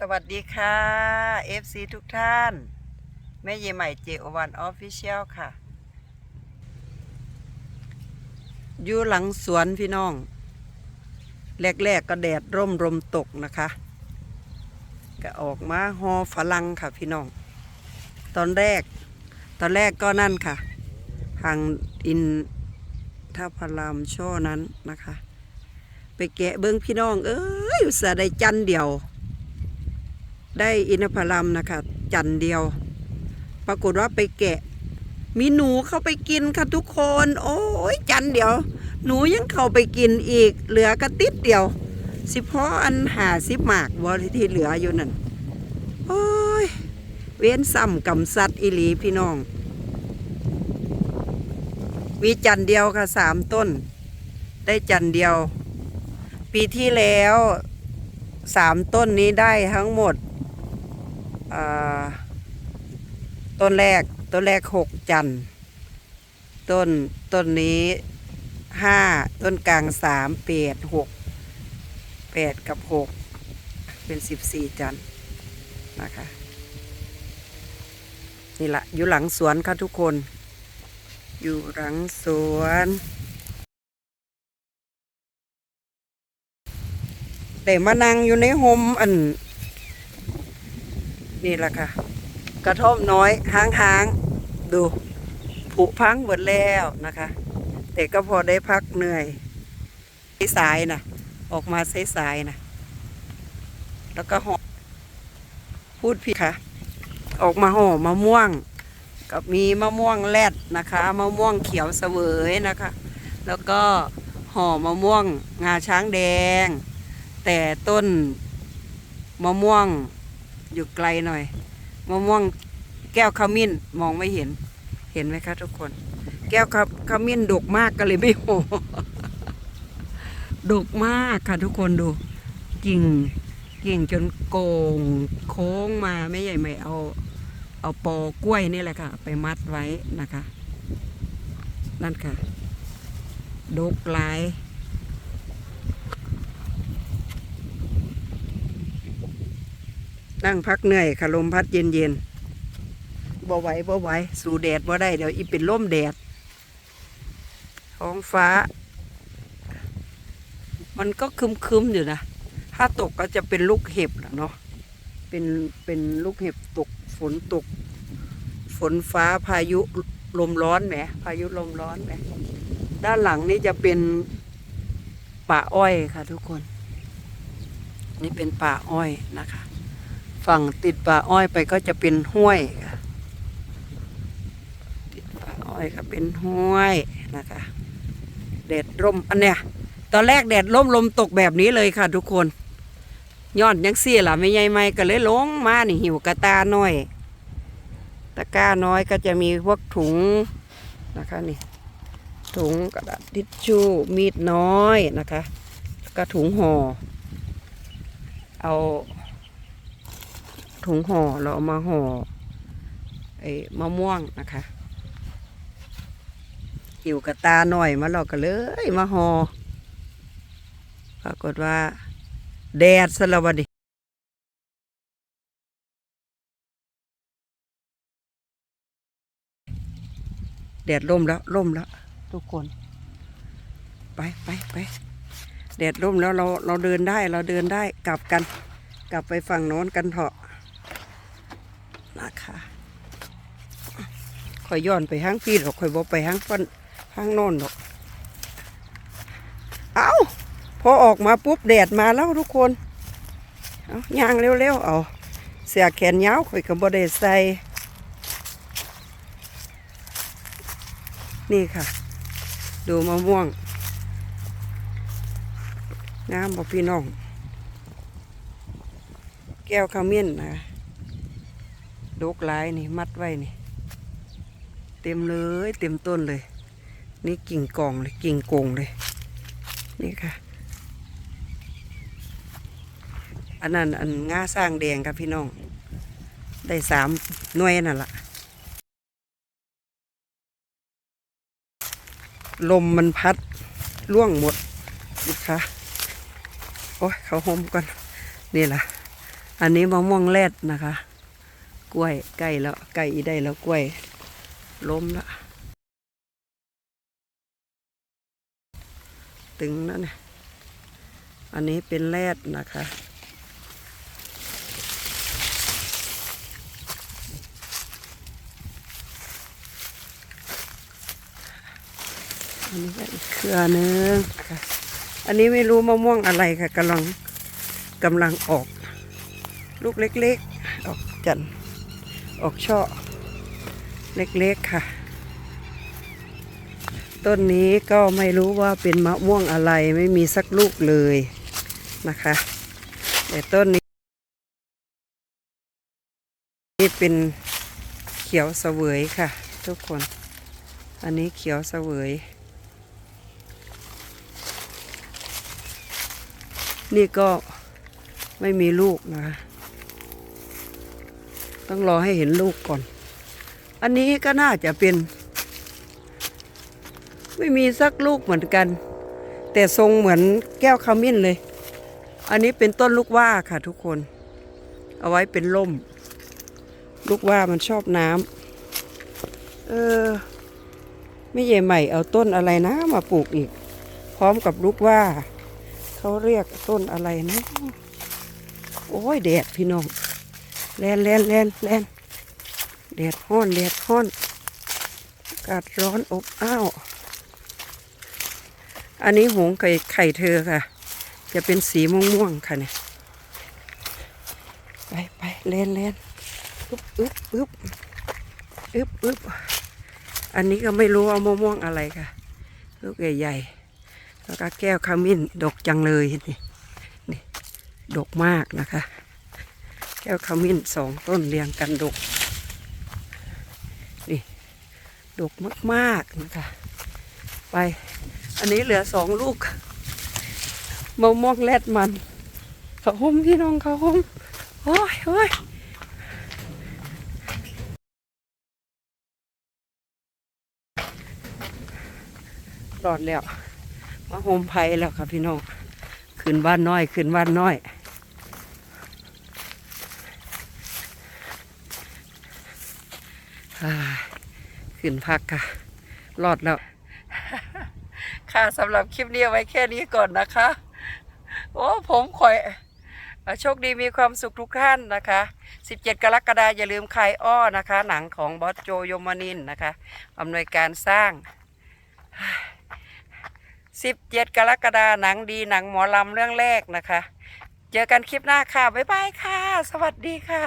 สวัสดีค่ะ FC ทุกท่าน แม่เยใหม่เจโอวันออฟฟิเชียลค่ะ อยู่หลังสวนพี่น้อง แรกๆกก็แดดร่มลมตกนะคะ ก็ออกมาหอฝรั่งค่ะพี่น้อง ตอนแรก ตอนแรกก็นั่นค่ะ ทางอินท่าพารามช่อนั้นนะคะ ไปแกะเบิ้งพี่น้อง เอ้ยอุตส่าห์ได้จันเดียว ได้อินทผลัมนะคะ จันเดียว ปรากฏว่าไปแกะ มีหนูเข้าไปกินค่ะทุกคน โอ้ยจันเดียว หนูยังเข้าไปกินอีก เหลือกระติดเดียว สิพราะอันหาสิหมากวอที่เหลืออยู่นั่นโอ้ย เว้นซ้ำกำสัตว์อิหลีพี่น้อง มีจันเดียวค่ะสามต้น ได้จันเดียว ปีที่แล้วสามต้นนี้ได้ทั้งหมด ต้นแรกต้นแรกหกจันทร์ต้นต้นนี้ห้าต้นกลางสามแปดหกแปดกับหกเป็นสิบสี่จันทร์นะคะนี่ละอยู่หลังสวนค่ะทุกคน อยู่หลังสวนแต่มานั่งอยู่ในโฮมอัน นี่แหละค่ะ กระท่อมน้อยห้างๆดู ผุพังหมดแล้วนะคะ แต่ก็พอได้พักเหนื่อยสายนะออกมาสายๆนะแล้วก็ห่อพูดผิดค่ะ ออกมาห่อมะม่วง กับมีมะม่วงแรดนะคะมะม่วงเขียวเสวยนะคะ แล้วก็ห่อมะม่วงงาช้างแดง แต่ต้นมะม่วง อยู่ไกลหน่อยมะม่วงแก้วขมิ้นมองไม่เห็น เห็นไหมคะทุกคน แก้วขขมิ้นดกมากก็เลยไม่โหดกมากค่ะทุกคนดูกิ่งกิ่งจนโกงโค้งมาไม่ใหญ่ไม่เอา เอาปอกล้วยนี่แหละค่ะ ไปมัดไว้นะคะ นั่นค่ะ ดกหลาย นั่งพักเหนื่อยค่ะลมพัดเย็นเย็นๆบ่ไหวบ่ไหวสู่แดดบ่ได้เดี๋ยวอีเป็นล่มแดด ท้องฟ้า มันก็คึมคึมๆอยู่นะ ถ้าตกก็จะเป็นลูกเห็บนะเนาะเป็นเป็นลูกเห็บตกฝนตก ฝนฟ้าพายุลมร้อนแหมพายุลมร้อนแหมด้านหลังนี่จะเป็นป่าอ้อยค่ะทุกคน นี่เป็นป่าอ้อยนะคะ ฝั่งติดป่าอ้อยไปก็จะเป็นห้วยค่ะติดป่าอ้อยก็เป็นห้วยนะคะแดดร่มอันเนี้ยตอนแรกแดดร่มลมตกแบบนี้เลยค่ะทุกคนยอดยังเสียล่ะไม่ใหญ่ไม่ก็เลยลงมานี่หิวกระตาหน้อย ตะกร้าน้อยก็จะมีพวกถุงนะคะนี่ถุงกระดาษทิชชู่มีดน้อยนะคะ แล้วก็ถุงห่อเอา ถุงห่อเราเอามาห่อไอ้มะม่วงนะคะหิวกระตาหน่อยมาเราก็เลยมาห่อปรากฏว่า แดดสละวันดิแดดร่มแล้วร่มแล้ว ทุกคน ไปไปไปแดดร่มแล้วเราเราเดินได้เราเดินได้กลับกัน กลับไปฝั่งโน้นกันเถอะ นะคะคอยย้อนไปห้างพี่หรอกคอยบอกไปห้างฟันห้างโน้นหรอก เอาพอออกมาปุ๊บแดดมาแล้วทุกคน เอาย่างเร็วๆ เอาเสียแขนยาวคอยกับบไดใส่นี่ค่ะ ดูมะม่วงงามบ่พี่น้อง แก้วขมิ้นนะ ดกหลายนี่ มัดไว้นี่ เต็มเลย เต็มต้นเลย นี่กิ่งกองเลย กิ่งโกงเลย นี่ค่ะ อันนั้นอันง่าสร้างแดงครับพี่น้อง ได้สามหน่วยนั่นละลมมันพัดล่วงหมดนะคะโอ้ยเขาห่มก่อนนี่แหละ อันนี้มะม่วงแรดนะคะ กล้วยใกล้แล้วใกล้อีได้แล้วกล้วย ล้มละตึงแล้วเนี่ยอันนี้เป็นแรดนะคะ อันนี้ก็อีกเครือนึงค่ะ อันนี้ไม่รู้มะม่วงอะไรค่ะกำลังกำลังออก ลูกเล็กๆ ออกจันทร์ ออกช่อเล็กๆค่ะ ต้นนี้ก็ไม่รู้ว่าเป็นมะม่วงอะไรไม่มีสักลูกเลยนะคะ แต่ต้นนี้นี่เป็นเขียวเสวยค่ะ ทุกคน อันนี้เขียวเสวยนี่ก็ไม่มีลูกนะคะ ต้องรอให้เห็นลูกก่อน อันนี้ก็น่าจะเป็น ไม่มีสักลูกเหมือนกัน แต่ทรงเหมือนแก้วขมิ้นเลย อันนี้เป็นต้นลูกว่าค่ะทุกคน เอาไว้เป็นล่ม ลูกว่ามันชอบน้ำเออ ไม่ใหญ่ใหม่เอาต้นอะไรนะมาปลูกอีก พร้อมกับลูกว่า เขาเรียกต้นอะไรนะ โอ้ยแดดพี่น้อง แลนแลนแลนแลนแดดห้อนแดดห้อนอากาศร้อนอบอ้าว อันนี้หงไก่ไข่เธอค่ะ จะเป็นสีม่วงม่วงๆค่ะเนี่ย ไปไปแลนแลนอึ๊บอึ๊บอึ๊บอึ๊บอึ๊บอันนี้ก็ไม่รู้ว่ามะม่วงอะไรค่ะ ลูกใหญ่ๆ แล้วก็แก้วขมิ้นดกจังเลยนี่ นี่ ดกมากนะคะ แก้วขมิ้นสองต้นเรียงกันดก นี่ ดกมากๆนะคะ ไป อันนี้เหลือสองลูกมะม่วงแรดมันเขาห่มพี่น้องเขาห่มโอ้ยโอ้ยรอดแล้วมาโฮมไผ่แล้วค่ะพี่น้อง ขึ้นบ้านน้อย ขึ้นบ้านน้อย อ่า ขึ้นพักค่ะ รอดแล้ว ค่ะสำหรับคลิปนี้ไว้แค่นี้ก่อนนะคะ โอ้ผมคอยโชคดีมีความสุขทุกท่านนะคะ 17 กรกฎาคมอย่าลืมคายอ้อนะคะ หนังของบอสโจโยมานินนะคะอำนวยการสร้าง 17 กรกฎาคมหนังดีหนังหมอลำเรื่องแรกนะคะ เจอกันคลิปหน้าค่ะ บ๊ายบายค่ะ สวัสดีค่ะ